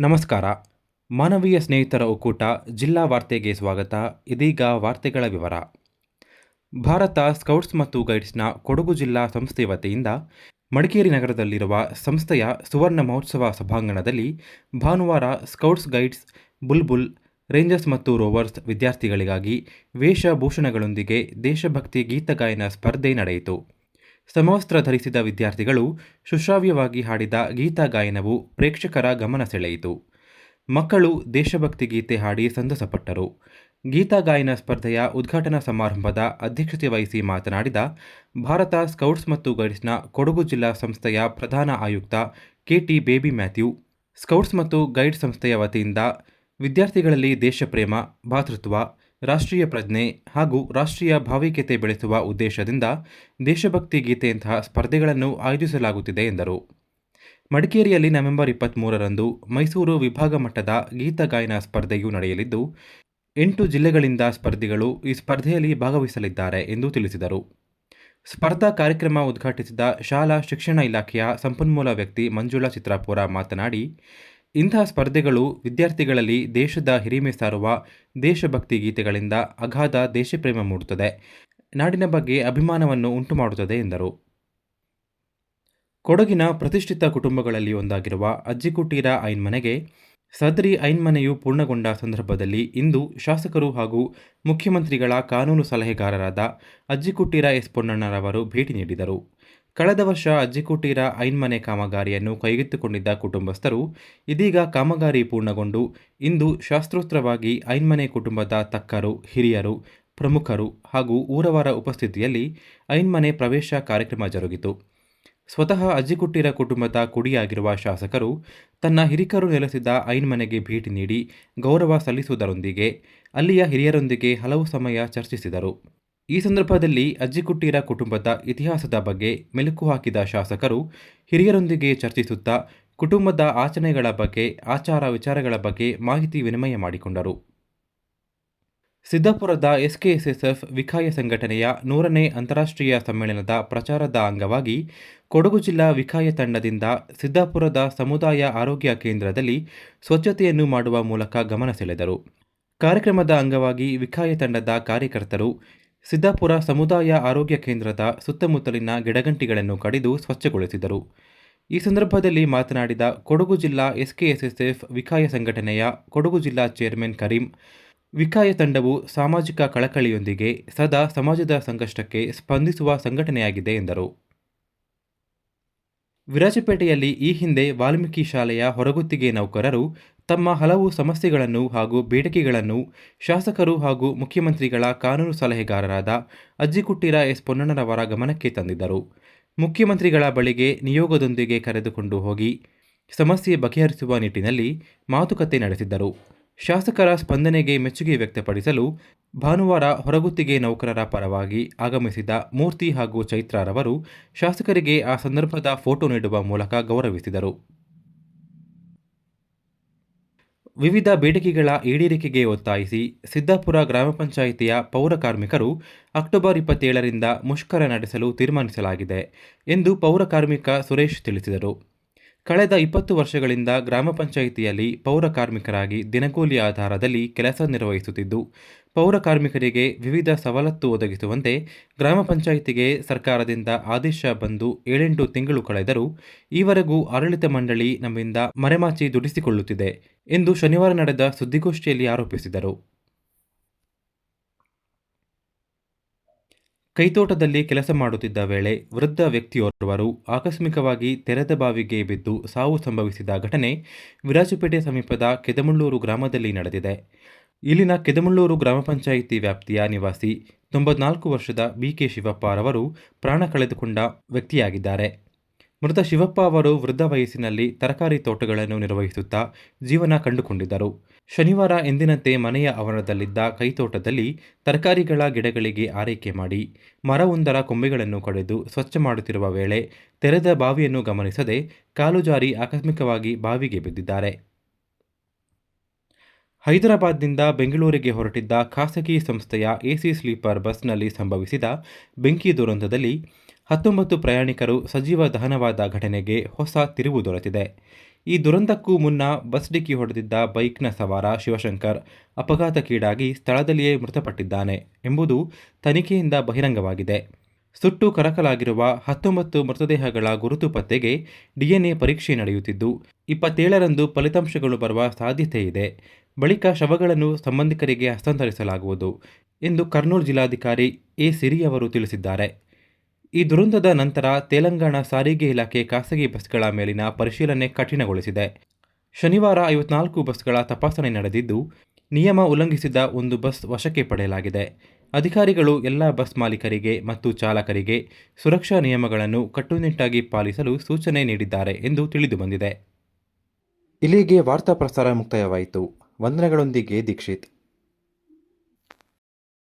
ನಮಸ್ಕಾರ. ಮಾನವೀಯ ಸ್ನೇಹಿತರ ಒಕ್ಕೂಟ ಜಿಲ್ಲಾ ವಾರ್ತೆಗೆ ಸ್ವಾಗತ. ಇದೀಗ ವಾರ್ತೆಗಳ ವಿವರ. ಭಾರತ ಸ್ಕೌಟ್ಸ್ ಮತ್ತು ಗೈಡ್ಸ್ನ ಕೊಡಗು ಜಿಲ್ಲಾ ಸಂಸ್ಥೆ ವತಿಯಿಂದ ಮಡಿಕೇರಿ ನಗರದಲ್ಲಿರುವ ಸಂಸ್ಥೆಯ ಸುವರ್ಣ ಮಹೋತ್ಸವ ಸಭಾಂಗಣದಲ್ಲಿ ಭಾನುವಾರ ಸ್ಕೌಟ್ಸ್ ಗೈಡ್ಸ್, ಬುಲ್ಬುಲ್, ರೇಂಜರ್ಸ್ ಮತ್ತು ರೋವರ್ಸ್ ವಿದ್ಯಾರ್ಥಿಗಳಿಗಾಗಿ ವೇಷಭೂಷಣಗಳೊಂದಿಗೆ ದೇಶಭಕ್ತಿ ಗೀತಗಾಯನ ಸ್ಪರ್ಧೆ ನಡೆಯಿತು. ಸಮವಸ್ತ್ರ ಧರಿಸಿದ ವಿದ್ಯಾರ್ಥಿಗಳು ಸುಶ್ರಾವ್ಯವಾಗಿ ಹಾಡಿದ ಗೀತಾ ಗಾಯನವು ಪ್ರೇಕ್ಷಕರ ಗಮನ ಸೆಳೆಯಿತು. ಮಕ್ಕಳು ದೇಶಭಕ್ತಿ ಗೀತೆ ಹಾಡಿ ಸಂತಸಪಟ್ಟರು. ಗೀತಗಾಯನ ಸ್ಪರ್ಧೆಯ ಉದ್ಘಾಟನಾ ಸಮಾರಂಭದ ಅಧ್ಯಕ್ಷತೆ ವಹಿಸಿ ಮಾತನಾಡಿದ ಭಾರತ ಸ್ಕೌಟ್ಸ್ ಮತ್ತು ಗೈಡ್ಸ್ನ ಕೊಡಗು ಜಿಲ್ಲಾ ಸಂಸ್ಥೆಯ ಪ್ರಧಾನ ಆಯುಕ್ತ K T Baby Mathew, scouts ಮತ್ತು ಗೈಡ್ ಸಂಸ್ಥೆಯ ವತಿಯಿಂದ ವಿದ್ಯಾರ್ಥಿಗಳಲ್ಲಿ ದೇಶಪ್ರೇಮ, ಭಾತೃತ್ವ ರಾಷ್ಟ್ರೀಯ ಪ್ರಜ್ಞೆ ಹಾಗೂ ರಾಷ್ಟ್ರೀಯ ಭಾವೈಕ್ಯತೆ ಬೆಳೆಸುವ ಉದ್ದೇಶದಿಂದ ದೇಶಭಕ್ತಿ ಗೀತೆಯಂತಹ ಸ್ಪರ್ಧೆಗಳನ್ನು ಆಯೋಜಿಸಲಾಗುತ್ತಿದೆ ಎಂದರು. ಮಡಿಕೇರಿಯಲ್ಲಿ ನವೆಂಬರ್ ಇಪ್ಪತ್ತ್ಮೂರರಂದು ಮೈಸೂರು ವಿಭಾಗ ಮಟ್ಟದ ಗೀತಗಾಯನ ಸ್ಪರ್ಧೆಯು ನಡೆಯಲಿದ್ದು, ಎಂಟು ಜಿಲ್ಲೆಗಳಿಂದ ಸ್ಪರ್ಧಿಗಳು ಈ ಸ್ಪರ್ಧೆಯಲ್ಲಿ ಭಾಗವಹಿಸಲಿದ್ದಾರೆ ಎಂದು ತಿಳಿಸಿದರು. ಸ್ಪರ್ಧಾ ಕಾರ್ಯಕ್ರಮ ಉದ್ಘಾಟಿಸಿದ ಶಾಲಾ ಶಿಕ್ಷಣ ಇಲಾಖೆಯ ಸಂಪನ್ಮೂಲ ವ್ಯಕ್ತಿ ಮಂಜುಳಾ ಚಿತ್ರಾಪುರ ಮಾತನಾಡಿ ಇಂತಹ ಸ್ಪರ್ಧೆಗಳು ವಿದ್ಯಾರ್ಥಿಗಳಲ್ಲಿ ದೇಶದ ಹಿರಿಮೆ ಸಾರುವ ದೇಶಭಕ್ತಿ ಗೀತೆಗಳಿಂದ ಅಗಾಧ ದೇಶಪ್ರೇಮ ಮೂಡುತ್ತದೆ. ನಾಡಿನ ಬಗ್ಗೆ ಅಭಿಮಾನವನ್ನು ಉಂಟುಮಾಡುತ್ತದೆ ಎಂದರು. ಕೊಡಗಿನ ಪ್ರತಿಷ್ಠಿತ ಕುಟುಂಬಗಳಲ್ಲಿ ಒಂದಾಗಿರುವ ಅಜ್ಜಿಕುಟೀರ ಐನ್ಮನೆಗೆ ಸದರಿ ಐನ್ಮನೆಯು ಪೂರ್ಣಗೊಂಡ ಸಂದರ್ಭದಲ್ಲಿ ಇಂದು ಶಾಸಕರು ಹಾಗೂ ಮುಖ್ಯಮಂತ್ರಿಗಳ ಕಾನೂನು ಸಲಹೆಗಾರರಾದ ಅಜ್ಜಿಕುಟ್ಟೀರ ಎಸ್ ಪೊನ್ನಣ್ಣರವರು ಭೇಟಿ ನೀಡಿದರು. ಕಳೆದ ವರ್ಷ ಅಜ್ಜಿಕುಟೀರ ಐನ್ಮನೆ ಕಾಮಗಾರಿಯನ್ನು ಕೈಗೆತ್ತಿಕೊಂಡಿದ್ದ ಕುಟುಂಬಸ್ಥರು ಇದೀಗ ಕಾಮಗಾರಿ ಪೂರ್ಣಗೊಂಡು ಇಂದು ಶಾಸ್ತ್ರೋತ್ರವಾಗಿ ಐನ್ಮನೆ ಕುಟುಂಬದ ತಕ್ಕರು, ಹಿರಿಯರು, ಪ್ರಮುಖರು ಹಾಗೂ ಊರವರ ಉಪಸ್ಥಿತಿಯಲ್ಲಿ ಐನ್ಮನೆ ಪ್ರವೇಶ ಕಾರ್ಯಕ್ರಮ ಜರುಗಿತು. ಸ್ವತಃ ಅಜ್ಜಿಕುಟ್ಟಿರ ಕುಟುಂಬದ ಕುಡಿಯಾಗಿರುವ ಶಾಸಕರು ತನ್ನ ಹಿರಿಕರು ನೆಲೆಸಿದ ಐನ್ಮನೆಗೆ ಭೇಟಿ ನೀಡಿ ಗೌರವ ಸಲ್ಲಿಸುವುದರೊಂದಿಗೆ ಅಲ್ಲಿಯ ಹಿರಿಯರೊಂದಿಗೆ ಹಲವು ಸಮಯ ಚರ್ಚಿಸಿದರು. ಈ ಸಂದರ್ಭದಲ್ಲಿ ಅಜ್ಜಿಕುಟ್ಟೀರ ಕುಟುಂಬದ ಇತಿಹಾಸದ ಬಗ್ಗೆ ಮೆಲುಕು ಹಾಕಿದ ಶಾಸಕರು, ಹಿರಿಯರೊಂದಿಗೆ ಚರ್ಚಿಸುತ್ತಾ ಕುಟುಂಬದ ಆಚರಣೆಗಳ ಬಗ್ಗೆ, ಆಚಾರ ವಿಚಾರಗಳ ಬಗ್ಗೆ ಮಾಹಿತಿ ವಿನಿಮಯ ಮಾಡಿಕೊಂಡರು. ಸಿದ್ದಾಪುರದ ಎಸ್ಕೆಎಸ್ಎಸ್ಎಫ್ ವಿಖಾಯ ಸಂಘಟನೆಯ ನೂರನೇ ಅಂತಾರಾಷ್ಟ್ರೀಯ ಸಮ್ಮೇಳನದ ಪ್ರಚಾರದ ಅಂಗವಾಗಿ ಕೊಡಗು ಜಿಲ್ಲಾ ವಿಕಾಯ ತಂಡದಿಂದ ಸಿದ್ದಾಪುರದ ಸಮುದಾಯ ಆರೋಗ್ಯ ಕೇಂದ್ರದಲ್ಲಿ ಸ್ವಚ್ಛತೆಯನ್ನು ಮಾಡುವ ಮೂಲಕ ಗಮನ ಸೆಳೆದರು. ಕಾರ್ಯಕ್ರಮದ ಅಂಗವಾಗಿ ವಿಕಾಯ ತಂಡದ ಕಾರ್ಯಕರ್ತರು ಸಿದ್ದಾಪುರ ಸಮುದಾಯ ಆರೋಗ್ಯ ಕೇಂದ್ರದ ಸುತ್ತಮುತ್ತಲಿನ ಗಿಡಗಂಟಿಗಳನ್ನು ಕಡಿದು ಸ್ವಚ್ಛಗೊಳಿಸಿದರು. ಈ ಸಂದರ್ಭದಲ್ಲಿ ಮಾತನಾಡಿದ ಕೊಡಗು ಜಿಲ್ಲಾ ಎಸ್ಕೆಎಸ್ಎಸ್ಎಫ್ ವಿಕಾಯ ಸಂಘಟನೆಯ ಕೊಡಗು ಜಿಲ್ಲಾ ಚೇರ್ಮನ್ ಕರೀಂ, ವಿಕಾಯ ತಂಡವು ಸಾಮಾಜಿಕ ಕಳಕಳಿಯೊಂದಿಗೆ ಸದಾ ಸಮಾಜದ ಸಂಕಷ್ಟಕ್ಕೆ ಸ್ಪಂದಿಸುವ ಸಂಘಟನೆಯಾಗಿದೆ ಎಂದರು. ವಿರಾಜಪೇಟೆಯಲ್ಲಿ ಈ ಹಿಂದೆ ವಾಲ್ಮೀಕಿ ಶಾಲೆಯ ಹೊರಗುತ್ತಿಗೆ ನೌಕರರು ತಮ್ಮ ಹಲವು ಸಮಸ್ಯೆಗಳನ್ನು ಹಾಗೂ ಬೇಡಿಕೆಗಳನ್ನು ಶಾಸಕರು ಹಾಗೂ ಮುಖ್ಯಮಂತ್ರಿಗಳ ಕಾನೂನು ಸಲಹೆಗಾರರಾದ ಅಜ್ಜಿಕುಟ್ಟಿರ ಎಸ್ ಪೊನ್ನಣ್ಣನವರ ಗಮನಕ್ಕೆ ತಂದಿದ್ದರು. ಮುಖ್ಯಮಂತ್ರಿಗಳ ಬಳಿಗೆ ನಿಯೋಗದೊಂದಿಗೆ ಕರೆದುಕೊಂಡು ಹೋಗಿ ಸಮಸ್ಯೆ ಬಗೆಹರಿಸುವ ನಿಟ್ಟಿನಲ್ಲಿ ಮಾತುಕತೆ ನಡೆಸಿದ್ದರು. ಶಾಸಕರ ಸ್ಪಂದನೆಗೆ ಮೆಚ್ಚುಗೆ ವ್ಯಕ್ತಪಡಿಸಲು ಭಾನುವಾರ ಹೊರಗುತ್ತಿಗೆ ನೌಕರರ ಪರವಾಗಿ ಆಗಮಿಸಿದ ಮೂರ್ತಿ ಹಾಗೂ ಚೈತ್ರಾರವರು ಶಾಸಕರಿಗೆ ಆ ಸಂದರ್ಭದ ಫೋಟೋ ನೀಡುವ ಮೂಲಕ ಗೌರವಿಸಿದರು. ವಿವಿಧ ಬೇಡಿಕೆಗಳ ಈಡೇರಿಕೆಗೆ ಒತ್ತಾಯಿಸಿ ಸಿದ್ದಾಪುರ ಗ್ರಾಮ ಪಂಚಾಯಿತಿಯ ಪೌರ ಕಾರ್ಮಿಕರು ಅಕ್ಟೋಬರ್ ಇಪ್ಪತ್ತೇಳರಿಂದ ಮುಷ್ಕರ ನಡೆಸಲು ತೀರ್ಮಾನಿಸಲಾಗಿದೆ ಎಂದು ಪೌರ ಕಾರ್ಮಿಕ ಸುರೇಶ್ ತಿಳಿಸಿದರು. ಕಳೆದ ಇಪ್ಪತ್ತು ವರ್ಷಗಳಿಂದ ಗ್ರಾಮ ಪಂಚಾಯಿತಿಯಲ್ಲಿ ಪೌರ ಕಾರ್ಮಿಕರಾಗಿ ದಿನಗೂಲಿ ಆಧಾರದಲ್ಲಿ ಕೆಲಸ ನಿರ್ವಹಿಸುತ್ತಿದ್ದು, ಪೌರ ಕಾರ್ಮಿಕರಿಗೆ ವಿವಿಧ ಸವಲತ್ತು ಒದಗಿಸುವಂತೆ ಗ್ರಾಮ ಪಂಚಾಯಿತಿಗೆ ಸರ್ಕಾರದಿಂದ ಆದೇಶ ಬಂದು ಏಳೆಂಟು ತಿಂಗಳು ಕಳೆದರೂ ಈವರೆಗೂ ಆಡಳಿತ ಮಂಡಳಿ ನಮ್ಮಿಂದ ಮರೆಮಾಚಿ ದುಡಿಸಿಕೊಳ್ಳುತ್ತಿದೆ ಎಂದು ಶನಿವಾರ ನಡೆದ ಸುದ್ದಿಗೋಷ್ಠಿಯಲ್ಲಿ ಆರೋಪಿಸಿದರು. ಕೈತೋಟದಲ್ಲಿ ಕೆಲಸ ಮಾಡುತ್ತಿದ್ದ ವೇಳೆ ವೃದ್ಧ ವ್ಯಕ್ತಿಯೋರ್ವರು ಆಕಸ್ಮಿಕವಾಗಿ ತೆರೆದ ಬಾವಿಗೆ ಬಿದ್ದು ಸಾವು ಸಂಭವಿಸಿದ ಘಟನೆ ವಿರಾಜಪೇಟೆ ಸಮೀಪದ ಕೆದಮುಳ್ಳೂರು ಗ್ರಾಮದಲ್ಲಿ ನಡೆದಿದೆ. ಇಲ್ಲಿನ ಕೆದಮುಳ್ಳೂರು ಗ್ರಾಮ ಪಂಚಾಯಿತಿ ವ್ಯಾಪ್ತಿಯ ನಿವಾಸಿ, ತೊಂಬತ್ನಾಲ್ಕು ವರ್ಷದ ಬಿಕೆ ಶಿವಪ್ಪ ರವರು ಪ್ರಾಣ ಕಳೆದುಕೊಂಡ ವ್ಯಕ್ತಿಯಾಗಿದ್ದಾರೆ. ಮೃತ ಶಿವಪ್ಪ ಅವರು ವೃದ್ಧ ವಯಸ್ಸಿನಲ್ಲಿ ತರಕಾರಿ ತೋಟಗಳನ್ನು ನಿರ್ವಹಿಸುತ್ತಾ ಜೀವನ ಕಂಡುಕೊಂಡಿದ್ದರು. ಶನಿವಾರ ಎಂದಿನಂತೆ ಮನೆಯ ಆವರಣದಲ್ಲಿದ್ದ ಕೈತೋಟದಲ್ಲಿ ತರಕಾರಿಗಳ ಗಿಡಗಳಿಗೆ ಆರೈಕೆ ಮಾಡಿ, ಮರವೊಂದರ ಕೊಂಬೆಗಳನ್ನು ಕಡಿದು ಸ್ವಚ್ಛ ಮಾಡುತ್ತಿರುವ ವೇಳೆ ತೆರೆದ ಬಾವಿಯನ್ನು ಗಮನಿಸದೆ ಕಾಲು ಜಾರಿ ಆಕಸ್ಮಿಕವಾಗಿ ಬಾವಿಗೆ ಬಿದ್ದಿದ್ದಾರೆ. ಹೈದರಾಬಾದ್ನಿಂದ ಬೆಂಗಳೂರಿಗೆ ಹೊರಟಿದ್ದ ಖಾಸಗಿ ಸಂಸ್ಥೆಯ ಎಸಿ ಸ್ಲೀಪರ್ ಬಸ್ನಲ್ಲಿ ಸಂಭವಿಸಿದ ಬೆಂಕಿ ದುರಂತದಲ್ಲಿ ಹತ್ತೊಂಬತ್ತು ಪ್ರಯಾಣಿಕರು ಸಜೀವ ದಹನವಾದ ಘಟನೆಗೆ ಹೊಸ ತಿರುವು ದೊರೆತಿದೆ. ಈ ದುರಂತಕ್ಕೂ ಮುನ್ನ ಬಸ್ ಡಿಕ್ಕಿ ಹೊಡೆದಿದ್ದ ಬೈಕ್ನ ಸವಾರ ಶಿವಶಂಕರ್ ಅಪಘಾತಕ್ಕೀಡಾಗಿ ಸ್ಥಳದಲ್ಲಿಯೇ ಮೃತಪಟ್ಟಿದ್ದಾನೆ ಎಂಬುದು ತನಿಖೆಯಿಂದ ಬಹಿರಂಗವಾಗಿದೆ. ಸುಟ್ಟು ಕರಕಲಾಗಿರುವ ಹತ್ತೊಂಬತ್ತು ಮೃತದೇಹಗಳ ಗುರುತು ಪತ್ತೆಗೆ ಡಿಎನ್ಎ ಪರೀಕ್ಷೆ ನಡೆಯುತ್ತಿದ್ದು, ಇಪ್ಪತ್ತೇಳರಂದು ಫಲಿತಾಂಶಗಳು ಬರುವ ಸಾಧ್ಯತೆ ಇದೆ. ಬಳಿಕ ಶವಗಳನ್ನು ಸಂಬಂಧಿಕರಿಗೆ ಹಸ್ತಾಂತರಿಸಲಾಗುವುದು ಎಂದು ಕರ್ನೂಲ್ ಜಿಲ್ಲಾಧಿಕಾರಿ ಎ ಸಿರಿ ಅವರು ತಿಳಿಸಿದ್ದಾರೆ. ಈ ದುರಂತದ ನಂತರ ತೆಲಂಗಾಣ ಸಾರಿಗೆ ಇಲಾಖೆ ಖಾಸಗಿ ಬಸ್ಗಳ ಮೇಲಿನ ಪರಿಶೀಲನೆ ಕಠಿಣಗೊಳಿಸಿದೆ. ಶನಿವಾರ ಐವತ್ನಾಲ್ಕು ಬಸ್ಗಳ ತಪಾಸಣೆ ನಡೆದಿದ್ದು, ನಿಯಮ ಉಲ್ಲಂಘಿಸಿದ ಒಂದು ಬಸ್ ವಶಕ್ಕೆ ಪಡೆಯಲಾಗಿದೆ. ಅಧಿಕಾರಿಗಳು ಎಲ್ಲ ಬಸ್ ಮಾಲೀಕರಿಗೆ ಮತ್ತು ಚಾಲಕರಿಗೆ ಸುರಕ್ಷಾ ನಿಯಮಗಳನ್ನು ಕಟ್ಟುನಿಟ್ಟಾಗಿ ಪಾಲಿಸಲು ಸೂಚನೆ ನೀಡಿದ್ದಾರೆ ಎಂದು ತಿಳಿದುಬಂದಿದೆ. ಇಲ್ಲಿಗೆ ವಾರ್ತಾ ಪ್ರಸಾರ ಮುಕ್ತಾಯವಾಯಿತು. ವಂದನೆಗಳೊಂದಿಗೆ ದೀಕ್ಷಿತ್.